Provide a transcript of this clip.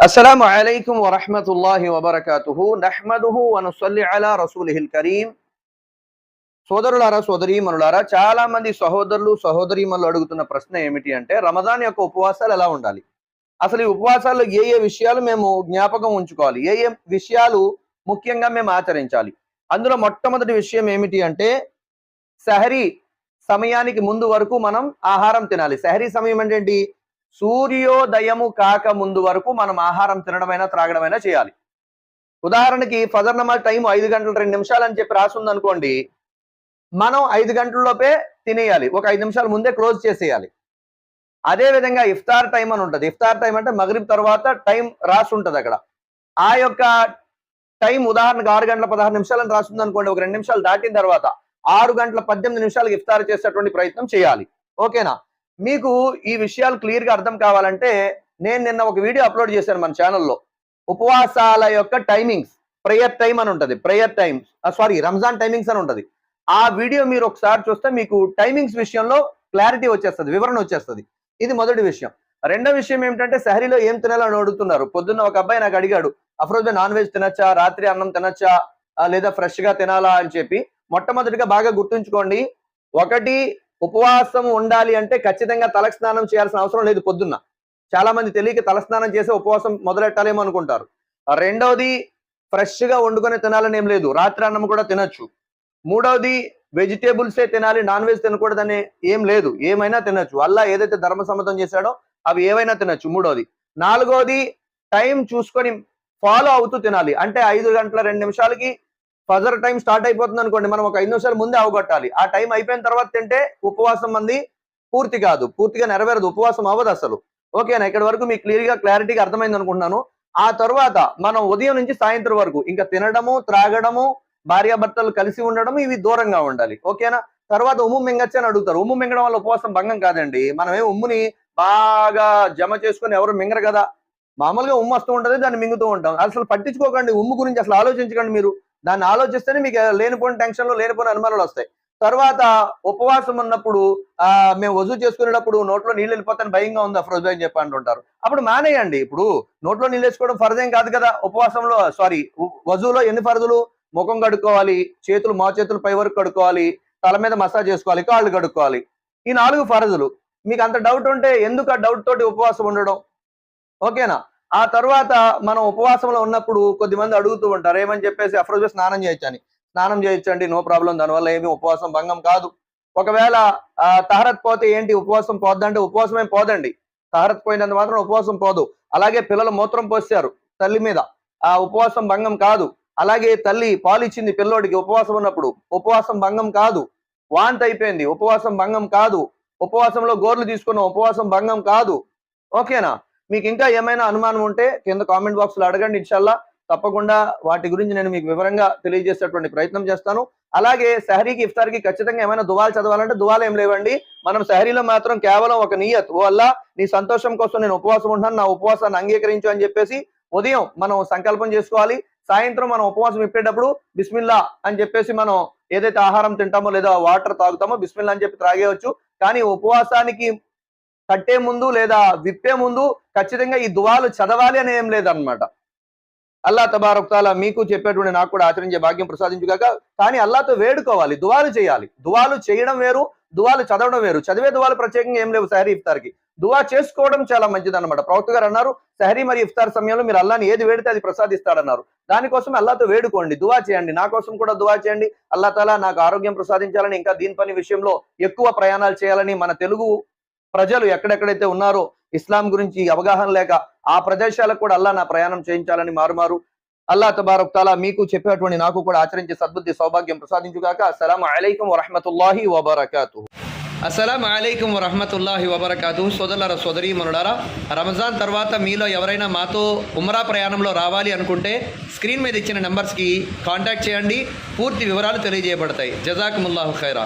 السلام عليكم ورحمة الله وبركاته نحمده ونصلي على رسوله الكريم సోదరులారా సోదరీమణులారా చాలా మంది సహోదరులు సహోదరీమణులు అడుగుతున్న ప్రశ్న ఏమిటి అంటే రమజాన్ యొక్క ఉపవాసాలు ఎలా ఉండాలి అసలు ఈ ఉపవాసాల్లో ఏ ఏ విషయాలు మేము జ్ఞాపకం ఉంచుకోవాలి ఏ ఏ విషయాలు ముఖ్యంగా మేము ఆచరించాలి అందులో మొట్టమొదటి విషయం ఏమిటి అంటే సహరీ సమయానికి ముందు వరకు మనం ఆహారం తినాలి సహరీ సమయం అంటే ఏంటి సూర్యోదయము కాక ముందు వరకు మనం ఆహారం తినడమైనా త్రాగడమైనా చేయాలి. ఉదాహరణకి ఫజర్ నమాజ్ టైం ఐదు గంటల రెండు నిమిషాలు అని చెప్పి రాసింది అనుకోండి మనం ఐదు గంటల్లోపే తినేయాలి. ఒక ఐదు నిమిషాల ముందే క్లోజ్ చేసేయాలి. అదే విధంగా ఇఫ్తార్ టైం అని ఉంటుంది. ఇఫ్తార్ టైం అంటే మగరిబ్ తర్వాత టైం రాసి ఉంటుంది అక్కడ. ఆ యొక్క టైం ఉదాహరణకు ఆరు గంటల పదహారు నిమిషాలని రాస్తుంది అనుకోండి ఒక రెండు నిమిషాలు దాటిన తర్వాత ఆరు గంటల పద్దెనిమిది నిమిషాలకు ఇఫ్తార్ చేసేటువంటి ప్రయత్నం చేయాలి. ఓకేనా? మీకు ఈ విషయాలు క్లియర్గా అర్థం కావాలంటే నేను నిన్న ఒక వీడియో అప్లోడ్ చేశాను మన ఛానల్లో. ఉపవాసాల యొక్క టైమింగ్స్ ప్రేయర్ టైం అని ఉంటుంది. Prayer time sorry Ramzan timings అని ఉంటుంది. ఆ వీడియో మీరు ఒకసారి చూస్తే మీకు టైమింగ్స్ విషయంలో క్లారిటీ వచ్చేస్తుంది వివరణ వచ్చేస్తుంది. ఇది మొదటి విషయం. రెండో విషయం ఏమిటంటే సహరీలో ఏం తినాలని అడుగుతున్నారు? పొద్దున్న ఒక అబ్బాయి నాకు అడిగాడు అఫ్రోజ్ నాన్ వెజ్ తినచ్చా? రాత్రి అన్నం తినచ్చా? లేదా ఫ్రెష్గా తినాలా? అని చెప్పి మొట్టమొదటిగా బాగా గుర్తుంచుకోండి. ఒకటి ఉపవాసం ఉండాలి అంటే ఖచ్చితంగా తలస్నానం స్నానం చేయాల్సిన అవసరం లేదు పొద్దున్న. చాలా మంది తెలియక తలస్నానం చేసి ఉపవాసం మొదలెట్టాలేమో అనుకుంటారు. రెండవది ఫ్రెష్గా వండుకొని తినాలని ఏం లేదు. రాత్రి అన్నం కూడా తినొచ్చు. మూడవది వెజిటేబుల్సే తినాలి నాన్ వెజ్ తినకూడదని ఏం లేదు. ఏమైనా తినొచ్చు. అల్లా ఏదైతే ధర్మ సమ్మతం చేశాడో అవి ఏవైనా తినొచ్చు. మూడవది. నాలుగవది టైం చూసుకొని ఫాలో అవుతూ తినాలి. అంటే ఐదు గంటల రెండు నిమిషాలకి ఫజర్ టైం స్టార్ట్ అయిపోతుంది అనుకోండి మనం ఒక ఐదు నిమిషాలు ముందే అవగొట్టాలి ఆ టైం అయిపోయిన తర్వాత తింటే ఉపవాసం మంది పూర్తి కాదు. పూర్తిగా నెరవేరదు ఉపవాసం అవ్వదు అసలు. ఓకేనా ఇక్కడ వరకు మీకు క్లియర్గా క్లారిటీగా అర్థమైంది అనుకుంటున్నాను. ఆ తర్వాత మనం ఉదయం నుంచి సాయంత్రం వరకు ఇంకా తినడము త్రాగడము భార్యాభర్తలు కలిసి ఉండడం ఇవి దూరంగా ఉండాలి. ఓకేనా తర్వాత ఉమ్ము మింగచ్చు అని అడుగుతారు. ఉమ్ము మింగడం వల్ల ఉపవాసం భంగం కాదండి. మనం ఉమ్ముని బాగా జమ చేసుకొని ఎవరు మింగరు కదా. మామూలుగా ఉమ్ము వస్తూ ఉంటుంది దాన్ని మింగుతూ ఉంటాం. అసలు పట్టించుకోకండి ఉమ్ము గురించి అసలు ఆలోచించకండి మీరు. దాన్ని ఆలోచిస్తేనే మీకు లేనిపోయిన టెన్షన్లు లేనిపోయిన అనుమానాలు వస్తాయి. తర్వాత ఉపవాసం ఉన్నప్పుడు ఆ మేము వజూ చేసుకునేటప్పుడు నోట్లో నీళ్ళు వెళ్ళిపోతాను భయంగా ఉంది అఫ్రోజ్ అని చెప్పి అంటుంటారు. అప్పుడు మానేయండి. ఇప్పుడు నోట్లో నీళ్ళు వేసుకోవడం ఫరజ్ కాదు కదా. ఉపవాసంలో సారీ వజూలో ఎన్ని ఫరజులు ముఖం కడుక్కోవాలి చేతులు మా చేతులు పై వరకు కడుక్కోవాలి తల మీద మసాజ్ చేసుకోవాలి కాళ్ళు కడుక్కోవాలి. ఈ నాలుగు ఫరజులు మీకు అంత డౌట్ ఉంటే ఎందుకు ఆ డౌట్ తోటి ఉపవాసం ఉండడం? ఓకేనా? ఆ తర్వాత మనం ఉపవాసంలో ఉన్నప్పుడు కొద్దిమంది అడుగుతూ ఉంటారు ఏమని చెప్పేసి అఫ్రోజ్ స్నానం చేయొచ్చని స్నానం చేయొచ్చండి నో ప్రాబ్లం దానివల్ల ఏమి ఉపవాసం భంగం కాదు. ఒకవేళ తహరత్ పోతే ఏంటి ఉపవాసం పోద్దంటే ఉపవాసం ఏం పోదండి. తహరత్ పోయినంత మాత్రం ఉపవాసం పోదు. అలాగే పిల్లలు మూత్రం పోసారు తల్లి మీద. ఆ ఉపవాసం భంగం కాదు. అలాగే తల్లి పాలు ఇచ్చింది పిల్లోడికి ఉపవాసం ఉన్నప్పుడు ఉపవాసం భంగం కాదు. వాంతి అయిపోయింది ఉపవాసం భంగం కాదు. ఉపవాసంలో గోర్లు తీసుకున్న ఉపవాసం భంగం కాదు. ఓకేనా? మీకు ఇంకా ఏమైనా అనుమానం ఉంటే కింద కామెంట్ బాక్స్లో అడగండి ఇన్షాల్లా. తప్పకుండా వాటి గురించి నేను మీకు వివరంగా తెలియజేసేటువంటి ప్రయత్నం చేస్తాను. అలాగే సహరీకి ఇఫ్తార్కి ఖచ్చితంగా ఏమైనా దువాలు చదవాలంటే దువాలు ఏం లేవండి. మనం సహరీలో మాత్రం కేవలం ఒక నియత్ ఓ అల్లా నీ సంతోషం కోసం నేను ఉపవాసం ఉంటాను నా ఉపవాసాన్ని అంగీకరించు అని చెప్పేసి ఉదయం మనం సంకల్పం చేసుకోవాలి. సాయంత్రం మనం ఉపవాసం ఇప్పేటప్పుడు బిస్మిల్లా అని చెప్పేసి మనం ఏదైతే ఆహారం తింటామో లేదా వాటర్ తాగుతామో బిస్మిల్లా అని చెప్పి త్రాగేయచ్చు. కానీ ఉపవాసానికి కట్టే ముందు లేదా విప్పే ముందు ఖచ్చితంగా ఈ దువాలు చదవాలి అని ఏం లేదన్నమాట. అల్లా తబారక్ తాలా మీకు చెప్పేటువంటి నాకు కూడా ఆచరించే భాగ్యం ప్రసాదించుగాక కానీ అల్లాతో వేడుకోవాలి దువాలు చేయాలి. దువాలు చేయడం వేరు దువాలు చదవడం వేరు. చదివే దువాలు ప్రత్యేకంగా ఏం లేవు సహరీ ఇఫ్తార్కి. దువా చేసుకోవడం చాలా మంచిది అనమాట ప్రవక్త గారు అన్నారు సహరీ మరియు ఇఫ్తార్ సమయంలో మీరు అల్లాని ఏది వేడితే అది ప్రసాదిస్తాడన్నారు. దానికోసం అల్లాతో వేడుకోండి దువా చేయండి. నా కోసం కూడా దువా చేయండి. అల్లా తాలా నాకు ఆరోగ్యం ప్రసాదించాలని ఇంకా దీని పని విషయంలో ఎక్కువ ప్రయాణాలు చేయాలని మన తెలుగు ప్రజలు ఎక్కడెక్కడైతే ఉన్నారో ఇస్లాం గురించి అవగాహన లేక ఆ ప్రదేశాలకు కూడా అల్లా నా ప్రయాణం చేయించాలని మారుమారు. అల్లా తబారక్ తాలా మీకు చెప్పేటువంటి నాకు కూడా ఆచరించే సద్బుద్ధి సౌభాగ్యం ప్రసాదించుగాక. అస్సలం అలైకం వరహమతుల్లాహి వబర్కాతు అస్సలం అలైకం వరహమతుల్లాహి వబర్కాతు సోదరుల సోదరి మనుడారా రంజాన్ తర్వాత మీలో ఎవరైనా మాతో ఉమరా ప్రయాణంలో రావాలి అనుకుంటే స్క్రీన్ మీద ఇచ్చిన నెంబర్స్కి కాంటాక్ట్ చేయండి. పూర్తి వివరాలు తెలియజేయబడతాయి. జజాకుముల్లాహు ఖైరా